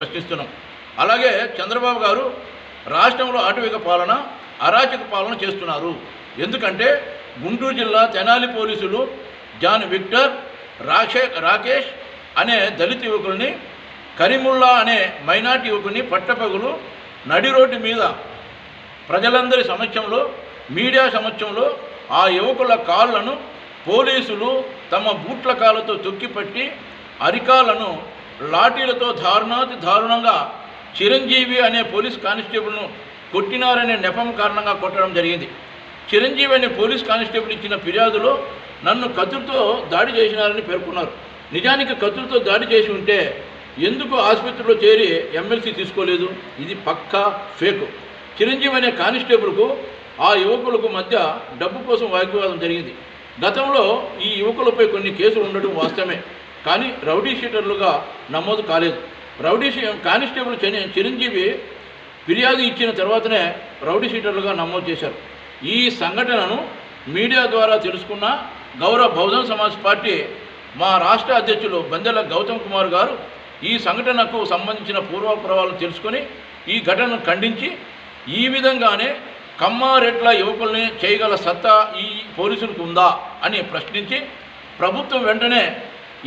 ప్రశ్నిస్తున్నాం. అలాగే చంద్రబాబు గారు రాష్ట్రంలో అటవిక పాలన అరాచక పాలన చేస్తున్నారు. ఎందుకంటే గుంటూరు జిల్లా తెనాలి పోలీసులు జాన్ విక్టర్ రాషే రాకేష్ అనే దళిత యువకుల్ని కరీముల్లా అనే మైనార్టీ యువకుని పట్టపగులు నడి రోడ్డు మీద ప్రజలందరి సమక్షంలో మీడియా సమక్షంలో ఆ యువకుల కాళ్ళను పోలీసులు తమ బూట్ల కాళ్ళతో తొక్కిపట్టి అరికాలను లాఠీలతో దారుణాతి దారుణంగా చిరంజీవి అనే పోలీస్ కానిస్టేబుల్ను కొట్టినారనే నెపం కారణంగా కొట్టడం జరిగింది. చిరంజీవి అనే పోలీస్ కానిస్టేబుల్ ఇచ్చిన ఫిర్యాదులో నన్ను కత్తులతో దాడి చేసినారని పేర్కొన్నారు. నిజానికి కత్తులతో దాడి చేసి ఉంటే ఎందుకు ఆసుపత్రిలో చేరి ఎమ్మెల్సీ తీసుకోలేదు? ఇది పక్కా ఫేక్. చిరంజీవి అనే కానిస్టేబుల్కు ఆ యువకులకు మధ్య డబ్బు కోసం వాగ్వివాదం జరిగింది. గతంలో ఈ యువకులపై కొన్ని కేసులు ఉండడం వాస్తవమే. కానీ రౌడీ షీటర్లుగా నమోదు కాలేదు. రౌడీ షీ- కానిస్టేబుల్ చిరంజీవి ఫిర్యాదు ఇచ్చిన తర్వాతనే రౌడీ షీటర్లుగా నమోదు చేశారు. ఈ సంఘటనను మీడియా ద్వారా తెలుసుకున్న గౌరవ బహుజన సమాజ్ పార్టీ మా రాష్ట్ర అధ్యక్షులు బందెల గౌతమ్ కుమార్ గారు ఈ సంఘటనకు సంబంధించిన పూర్వపురాలను తెలుసుకొని ఈ ఘటనను ఖండించి ఈ విధంగానే కమ్మారెట్ల యువకుల్ని చేయగల సత్తా ఈ పోలీసులకు ఉందా అని ప్రశ్నించి ప్రభుత్వం వెంటనే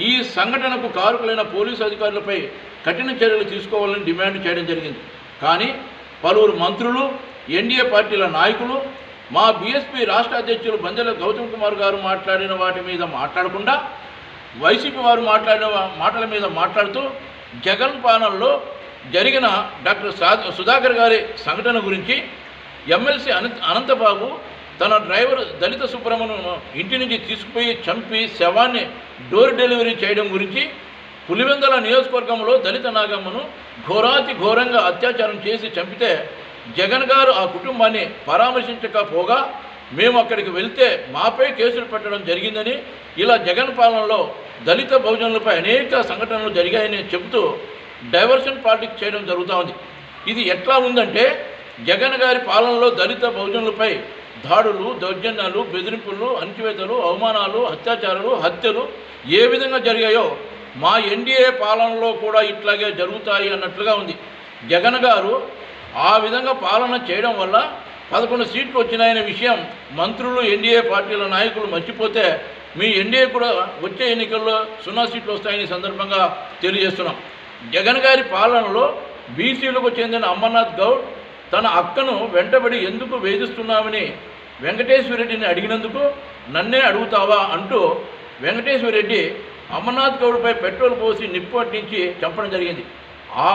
ఈ సంఘటనకు కారుకులైన పోలీసు అధికారులపై కఠిన చర్యలు తీసుకోవాలని డిమాండ్ చేయడం జరిగింది. కానీ పలువురు మంత్రులు ఎన్డీఏ పార్టీల నాయకులు మా బీఎస్పీ రాష్ట్ర అధ్యక్షులు బందెల గౌతమ్ కుమార్ గారు మాట్లాడిన వాటి మీద మాట్లాడకుండా వైసీపీ వారు మాట్లాడిన మాటల మీద మాట్లాడుతూ జగన్ పాలనలో జరిగిన డాక్టర్ సుధాకర్ గారి సంఘటన గురించి ఎమ్మెల్సీ అనంత అనంతబాబు తన డ్రైవర్ దళిత సుబ్రహ్మణ్యం ఇంటి నుంచి తీసుకుపోయి చంపి శవాన్ని డోర్ డెలివరీ చేయడం గురించి పులివెందల నియోజకవర్గంలో దళిత నాగమ్మను ఘోరాతి ఘోరంగా అత్యాచారం చేసి చంపితే జగన్ గారు ఆ కుటుంబాన్ని పరామర్శించకపోగా మేము అక్కడికి వెళ్తే మాపై కేసులు పెట్టడం జరిగిందని ఇలా జగన్ పాలనలో దళిత బహుజనులపై అనేక సంఘటనలు జరిగాయని చెబుతూ డైవర్షన్ పాలిటిక్స్ చేయడం జరుగుతూ ఉంది. ఇది ఎట్లా ఉందంటే జగన్ గారి పాలనలో దళిత బహుజనులపై దాడులు దౌర్జన్యాలు బెదిరింపులు అణచివేతలు అవమానాలు అత్యాచారాలు హత్యలు ఏ విధంగా జరిగాయో మా ఎన్డీఏ పాలనలో కూడా ఇట్లాగే జరుగుతాయి అన్నట్లుగా ఉంది. జగన్ గారు ఆ విధంగా పాలన చేయడం వల్ల పదకొండు సీట్లు వచ్చినాయనే విషయం మంత్రులు ఎన్డీఏ పార్టీల నాయకులు మర్చిపోతే మీ ఎన్డీఏ కూడా వచ్చే ఎన్నికల్లో సున్నా సీట్లు వస్తాయని సందర్భంగా తెలియజేస్తున్నాం. జగన్ గారి పాలనలో బీసీలకు చెందిన అమర్నాథ్ గౌడ్ తన అక్కను వెంటబడి ఎందుకు వేధిస్తున్నామని వెంకటేశ్వరరెడ్డిని అడిగినందుకు నన్నే అడుగుతావా అంటూ వెంకటేశ్వరరెడ్డి అమర్నాథ్ గౌడ్పై పెట్రోల్ పోసి నిప్పు అట్టించి చంపడం జరిగింది. ఆ